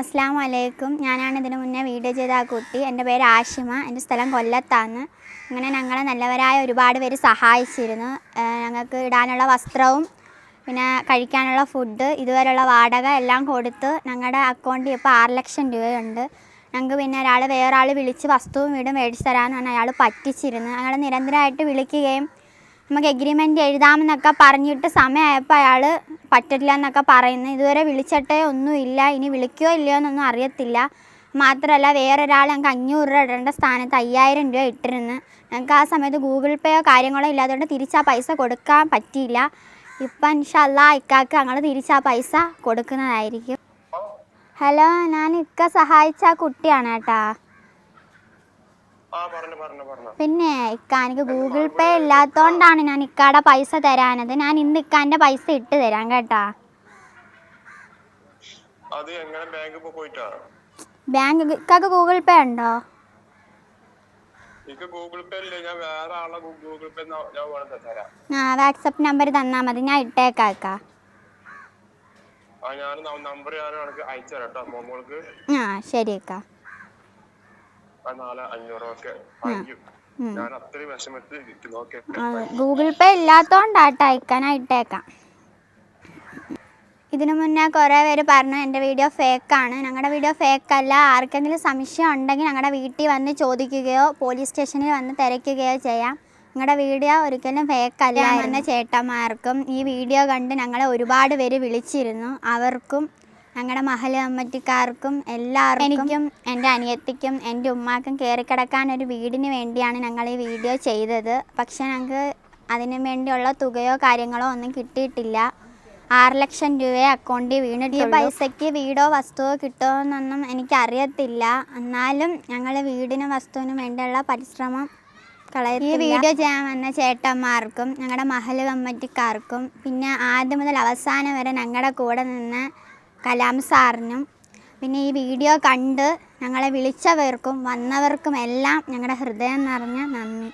അസ്സാം വലൈക്കും ഞാനാണ് ഇതിനു മുന്നേ വീഡിയോ ചെയ്ത ആ കുട്ടി. എന്റെ പേര് ആഷിമ. എന്റെ സ്ഥലം കൊല്ലത്താണ്. അങ്ങനെ ഞങ്ങളെ നല്ലവരായ ഒരുപാട് പേര് സഹായിച്ചിരുന്നു. ഞങ്ങൾക്ക് ഇടാനുള്ള വസ്ത്രവും പിന്നെ കഴിക്കാനുള്ള ഫുഡ് ഇതുവരെയുള്ള വാടക എല്ലാം കൊടുത്ത് ഞങ്ങളുടെ അക്കൗണ്ടിൽ ഇപ്പോൾ ആറ് ലക്ഷം രൂപയുണ്ട്. ഞങ്ങൾക്ക് പിന്നെ ഒരാൾ വേറൊരാൾ വിളിച്ച് വസ്തുവും വീടും മേടിച്ചു തരാമെന്ന് പറഞ്ഞാൽ അയാൾ പറ്റിച്ചിരുന്നു. അയാൾ നിരന്തരമായിട്ട് വിളിക്കുകയും നമുക്ക് എഗ്രിമെന്റ് എഴുതാമെന്നൊക്കെ പറഞ്ഞിട്ട് സമയമായപ്പോൾ അയാൾ പറ്റില്ല എന്നൊക്കെ പറയുന്നു. ഇതുവരെ വിളിച്ചിട്ടേ ഒന്നുമില്ല. ഇനി വിളിക്കുകയോ ഇല്ലയോ എന്നൊന്നും അറിയത്തില്ല. മാത്രമല്ല വേറൊരാൾ ഞങ്ങൾക്ക് അഞ്ഞൂറ് രൂപ ഇടേണ്ട സ്ഥാനത്ത് അയ്യായിരം രൂപ ഇട്ടിരുന്നു. ഞങ്ങൾക്ക് ആ സമയത്ത് ഗൂഗിൾ പേയോ കാര്യങ്ങളോ ഇല്ലാത്തതുകൊണ്ട് തിരിച്ചാ പൈസ കൊടുക്കാൻ പറ്റിയില്ല. ഇപ്പം ഇൻഷല്ല ഇക്കാക്ക് ഞങ്ങൾ തിരിച്ചാ പൈസ കൊടുക്കുന്നതായിരിക്കും. ഹലോ ഞാൻ ഇക്ക സഹായിച്ച കുട്ടിയാണ് കേട്ടാ ആ പറഞ്ഞു പറഞ്ഞു പറഞ്ഞു പിന്നെ ഇക്ക എനിക്ക് ഗൂഗിൾ പേ ഇല്ലാത്തോണ്ടാണ് ഞാൻ ഇക്കാടെ പൈസ തരാനത്. ഞാൻ ഇന്ന് ഇക്കാന്റെ പൈസ ഇട്ട് തരാം കേട്ടാ. ബാങ്ക് ഇക്കാക്ക് ഗൂഗിൾ പേ ഉണ്ടോ? ആ വാട്സപ്പ് നമ്പർ തന്നാ മതി. ഞാൻ ഇട്ടേക്കാക്ക. ആ ശരി നമ്പർ ഞാൻ എനിക്ക് അയച്ചു തരാം കേട്ടോ മോൾക്ക് ആ ശരി ഇക്ക ആ നാല് അഞ്ഞൂറൊക്കെ അയ്യും ഞാൻ അത്രയും വിഷമത്തിൽ ഗൂഗിൾ പേ ഇല്ലാത്തോണ്ടാട്ടാ ഇട്ടേക്കാം ഇതിനു മുന്നേ കുറേ പേര് പറഞ്ഞു എന്റെ വീഡിയോ ഫേക്കാണ്. ഞങ്ങളുടെ വീഡിയോ ഫേക്കല്ല. ആർക്കെങ്കിലും സംശയം ഉണ്ടെങ്കിൽ ഞങ്ങളുടെ വീട്ടിൽ വന്ന് ചോദിക്കുകയോ പോലീസ് സ്റ്റേഷനിൽ വന്ന് തിരക്കുകയോ ചെയ്യാം. ഞങ്ങളുടെ വീഡിയോ ഒരിക്കലും ഫേക്കല്ല എന്ന ചേട്ടന്മാർക്കും ഈ വീഡിയോ കണ്ട് ഞങ്ങളെ ഒരുപാട് പേര് വിളിച്ചിരുന്നു. അവർക്കും ഞങ്ങളുടെ മഹല കമ്മറ്റിക്കാർക്കും എല്ലാവർക്കും എനിക്കും എന്റെ അനിയത്തിക്കും എന്റെ ഉമ്മാക്കും കയറിക്കിടക്കാൻ ഒരു വീടിന് വേണ്ടിയാണ് ഞങ്ങൾ ഈ വീഡിയോ ചെയ്തത്. പക്ഷെ ഞങ്ങൾക്ക് അതിനു വേണ്ടിയുള്ള തുകയോ കാര്യങ്ങളോ ഒന്നും കിട്ടിയിട്ടില്ല. ആറ് ലക്ഷം രൂപയെ അക്കൗണ്ടിൽ വീണിട്ട് ഈ പൈസയ്ക്ക് വീടോ വസ്തുവോ കിട്ടുമോ എന്നൊന്നും എനിക്കറിയത്തില്ല. എന്നാലും ഞങ്ങൾ വീടിനും വസ്തുവിനും വേണ്ടിയുള്ള പരിശ്രമം ഈ വീഡിയോ ചെയ്യാൻ വന്ന ചേട്ടന്മാർക്കും ഞങ്ങളുടെ മഹൽ കമ്മറ്റിക്കാർക്കും പിന്നെ ആദ്യം മുതൽ അവസാനം വരെ ഞങ്ങളുടെ കൂടെ നിന്ന് കലാം സാറിനും. പിന്നെ ഈ വീഡിയോ കണ്ട് ഞങ്ങളെ വിളിച്ചവർക്കും വന്നവർക്കും എല്ലാം ഞങ്ങളുടെ ഹൃദയം നിറഞ്ഞ നന്ദി.